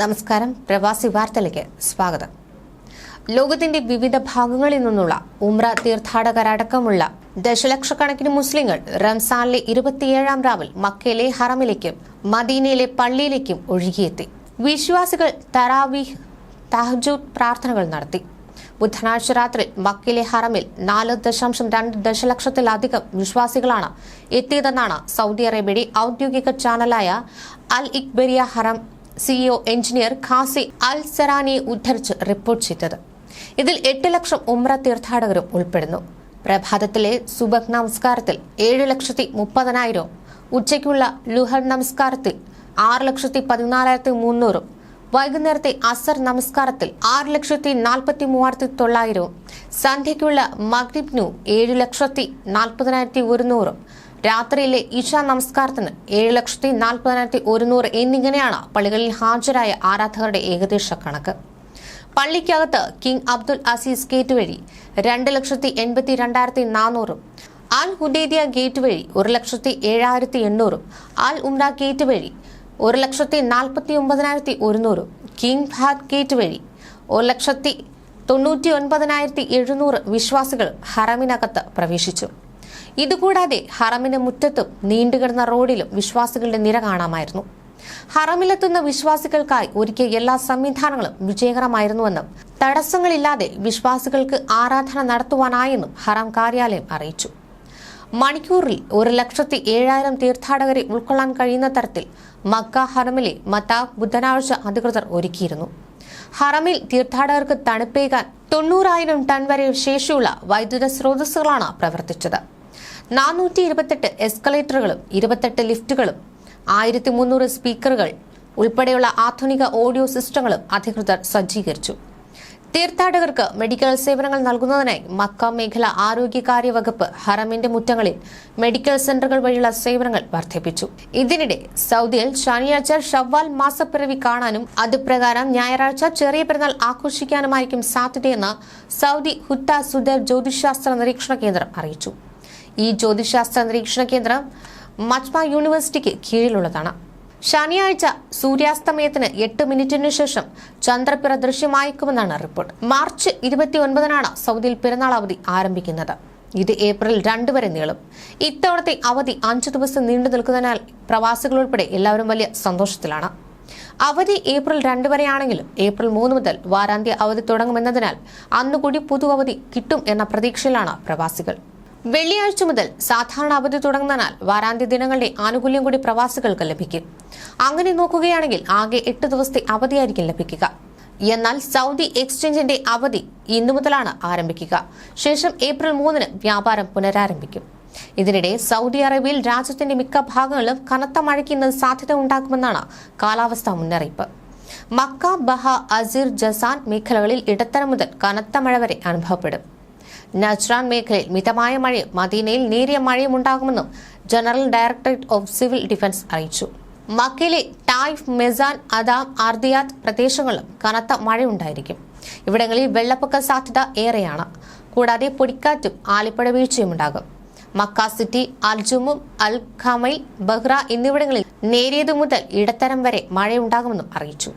നമസ്കാരം. പ്രവാസി വാർത്തയിലേക്ക് സ്വാഗതം. ലോകത്തിന്റെ വിവിധ ഭാഗങ്ങളിൽ നിന്നുള്ള ഉമ്ര തീർത്ഥാടകരടക്കമുള്ള ദശലക്ഷക്കണക്കിന് മുസ്ലിങ്ങൾ റംസാനിലെ ഇരുപത്തിയേഴാം രാവിൽ മക്കയിലെ ഹറമിലേക്കും മദീനയിലെ പള്ളിയിലേക്കും ഒഴുകിയെത്തി. വിശ്വാസികൾ തറാവീഹ് തഹജൂദ് പ്രാർത്ഥനകൾ നടത്തി. ബുധനാഴ്ച രാത്രി മക്കയിലെ ഹറമിൽ നാല് ദശാംശം രണ്ട് ദശലക്ഷത്തിലധികം വിശ്വാസികളാണ് എത്തിയതെന്നാണ് സൗദി അറേബ്യയുടെ ഔദ്യോഗിക ചാനലായ Al Ekhbariya Haram CEO engineer Ghazi Al സെറാനിയെ ഉദ്ധരിച്ച് റിപ്പോർട്ട് ചെയ്തത്. ഇതിൽ എട്ട് ലക്ഷം ഉമ്ര തീർത്ഥാടകരും ഉൾപ്പെടുന്നു. പ്രഭാതത്തിലെ സുബഹ് നമസ്കാരത്തിൽ ഏഴ് ലക്ഷത്തി മുപ്പതിനായിരവും ഉച്ചയ്ക്കുള്ള ലുഹർ നമസ്കാരത്തിൽ ആറ് ലക്ഷത്തി പതിനാലായിരത്തി മുന്നൂറും വൈകുന്നേരത്തെ അസർ നമസ്കാരത്തിൽ ആറ് ലക്ഷത്തി നാൽപ്പത്തി മൂവായിരത്തി തൊള്ളായിരവും സന്ധ്യയ്ക്കുള്ള മഗ്രിബ്നു ഏഴ് ലക്ഷത്തി നാൽപ്പതിനായിരത്തി ഒരുന്നൂറും രാത്രിയിലെ ഇഷ നമസ്കാരത്തിന് ഏഴ് ലക്ഷത്തി നാൽപ്പതിനായിരത്തി ഒരുന്നൂറ് എന്നിങ്ങനെയാണ് പള്ളികളിൽ ഹാജരായ ആരാധകരുടെ ഏകദേശ കണക്ക്. പള്ളിക്കകത്ത് കിങ് അബ്ദുൽ അസീസ് ഗേറ്റ് വഴി രണ്ട് ലക്ഷത്തി എൺപത്തി രണ്ടായിരത്തി നാനൂറും അൽ ഹുദൈദിയ ഗേറ്റ് വഴി ഒരു ലക്ഷത്തി ഏഴായിരത്തി എണ്ണൂറും അൽ ഉംറ ഗേറ്റ് വഴി ഒരു ലക്ഷത്തി നാൽപ്പത്തി ഒമ്പതിനായിരത്തി ഒരുന്നൂറും കിങ് ഫാദ് ഗേറ്റ് വഴി ഒരു ലക്ഷത്തി തൊണ്ണൂറ്റി ഒൻപതിനായിരത്തി എഴുന്നൂറ് വിശ്വാസികൾ ഹറമിനകത്ത് പ്രവേശിച്ചു. ഇതുകൂടാതെ ഹറമിന്റെ മുറ്റത്തും നീണ്ടുകിടന്ന റോഡിലും വിശ്വാസികളുടെ നിര കാണാമായിരുന്നു. ഹറമിലെത്തുന്ന വിശ്വാസികൾക്കായി ഒരുക്കിയ എല്ലാ സംവിധാനങ്ങളും വിജയകരമായിരുന്നുവെന്നും തടസ്സങ്ങളില്ലാതെ വിശ്വാസികൾക്ക് ആരാധന നടത്തുവാനായെന്നും ഹറം കാര്യാലയം അറിയിച്ചു. മണിക്കൂറിൽ ഒരു ലക്ഷത്തി ഏഴായിരം തീർത്ഥാടകരെ ഉൾക്കൊള്ളാൻ കഴിയുന്ന തരത്തിൽ മക്ക ഹറമിലെ മത്താബ് ബുധനാഴ്ച അധികൃതർ ഒരുക്കിയിരുന്നു. ഹറമിൽ തീർത്ഥാടകർക്ക് തണുപ്പേകാൻ തൊണ്ണൂറായിരം ടൺ വരെ ശേഷിയുള്ള വൈദ്യുത സ്രോതസ്സുകളാണ് പ്രവർത്തിച്ചത്. നാനൂറ്റി ഇരുപത്തെട്ട് എസ്കലേറ്ററുകളും ഇരുപത്തെട്ട് ലിഫ്റ്റുകളും ആയിരത്തി മുന്നൂറ് സ്പീക്കറുകൾ ഉൾപ്പെടെയുള്ള ആധുനിക ഓഡിയോ സിസ്റ്റങ്ങളും അധികൃതർ സജ്ജീകരിച്ചു. തീർത്ഥാടകർക്ക് മെഡിക്കൽ സേവനങ്ങൾ നൽകുന്നതിനായി മക്ക മേഖല ആരോഗ്യകാര്യ വകുപ്പ് ഹറമിന്റെ മുറ്റങ്ങളിൽ മെഡിക്കൽ സെന്ററുകൾ വഴിയുള്ള സേവനങ്ങൾ വർദ്ധിപ്പിച്ചു. ഇതിനിടെ സൗദിയിൽ ശനിയാഴ്ച ഷവ്വാൽ മാസപ്പിറവി കാണാനും അതുപ്രകാരം ഞായറാഴ്ച ചെറിയ പെരുന്നാൾ ആഘോഷിക്കാനുമായിരിക്കും സാധ്യതയെന്ന് സൗദി ഹുത്ത സുദർ ജ്യോതിശാസ്ത്ര നിരീക്ഷണ കേന്ദ്രം അറിയിച്ചു. ഈ ജ്യോതിശാസ്ത്ര നിരീക്ഷണ കേന്ദ്രം മജ്മ യൂണിവേഴ്സിറ്റിക്ക് കീഴിലുള്ളതാണ്. ശനിയാഴ്ച സൂര്യാസ്തമയത്തിന് എട്ട് മിനിറ്റിനു ശേഷം ചന്ദ്രപ്പിറ ദൃശ്യമായേക്കുമെന്നാണ് റിപ്പോർട്ട്. മാർച്ച് ഇരുപത്തി ഒൻപതിനാണ് സൗദിയിൽ പിറന്നാൾ അവധി ആരംഭിക്കുന്നത്. ഇത് ഏപ്രിൽ രണ്ട് വരെ നീളും. ഇത്തവണത്തെ അവധി അഞ്ചു ദിവസം നീണ്ടു നിൽക്കുന്നതിനാൽ പ്രവാസികൾ ഉൾപ്പെടെ എല്ലാവരും വലിയ സന്തോഷത്തിലാണ്. അവധി ഏപ്രിൽ രണ്ട് വരെയാണെങ്കിലും ഏപ്രിൽ മൂന്ന് മുതൽ വാരാന്ത്യ അവധി തുടങ്ങുമെന്നതിനാൽ അന്നുകൂടി പുതു അവധി കിട്ടും എന്ന പ്രതീക്ഷയിലാണ് പ്രവാസികൾ. വെള്ളിയാഴ്ച മുതൽ സാധാരണ അവധി തുടങ്ങുന്നതിനാൽ വാരാന്ത്യ ദിനങ്ങളുടെ ആനുകൂല്യം കൂടി പ്രവാസികൾക്ക് ലഭിക്കും. അങ്ങനെ നോക്കുകയാണെങ്കിൽ ആകെ എട്ട് ദിവസത്തെ അവധിയായിരിക്കും ലഭിക്കുക. എന്നാൽ സൗദി എക്സ്ചേഞ്ചിന്റെ അവധി ഇന്നു മുതലാണ് ആരംഭിക്കുക. ശേഷം ഏപ്രിൽ മൂന്നിന് വ്യാപാരം പുനരാരംഭിക്കും. ഇതിനിടെ സൗദി അറേബ്യയിൽ രാജ്യത്തിന്റെ മിക്ക ഭാഗങ്ങളിലും കനത്ത മഴയ്ക്ക് ഇന്ന് സാധ്യത ഉണ്ടാക്കുമെന്നാണ് കാലാവസ്ഥാ മുന്നറിയിപ്പ്. മക്ക ബഹ അസിർ ജസാൻ മേഖലകളിൽ ഇടത്തരം മുതൽ കനത്ത മഴ വരെ അനുഭവപ്പെടും. നജ്റാൻ മേഖലയിൽ മിതമായ മഴയും മദീനയിൽ നേരിയ മഴയും ഉണ്ടാകുമെന്നും general directorate of civil defence അറിയിച്ചു. മക്കയിലെ ടായ്ഫ് മെസാൻ അദാം ആർദിയാത്ത് പ്രദേശങ്ങളിലും കനത്ത മഴയുണ്ടായിരിക്കും. ഇവിടങ്ങളിൽ വെള്ളപ്പൊക്ക സാധ്യത ഏറെയാണ്. കൂടാതെ പൊടിക്കാറ്റും ആലിപ്പഴ വീഴ്ചയും ഉണ്ടാകും. മക്ക സിറ്റി അൽജുമും അൽ ഖമൈ ബഹ്റ എന്നിവിടങ്ങളിൽ നേരിയതു മുതൽ ഇടത്തരം വരെ മഴയുണ്ടാകുമെന്നും അറിയിച്ചു.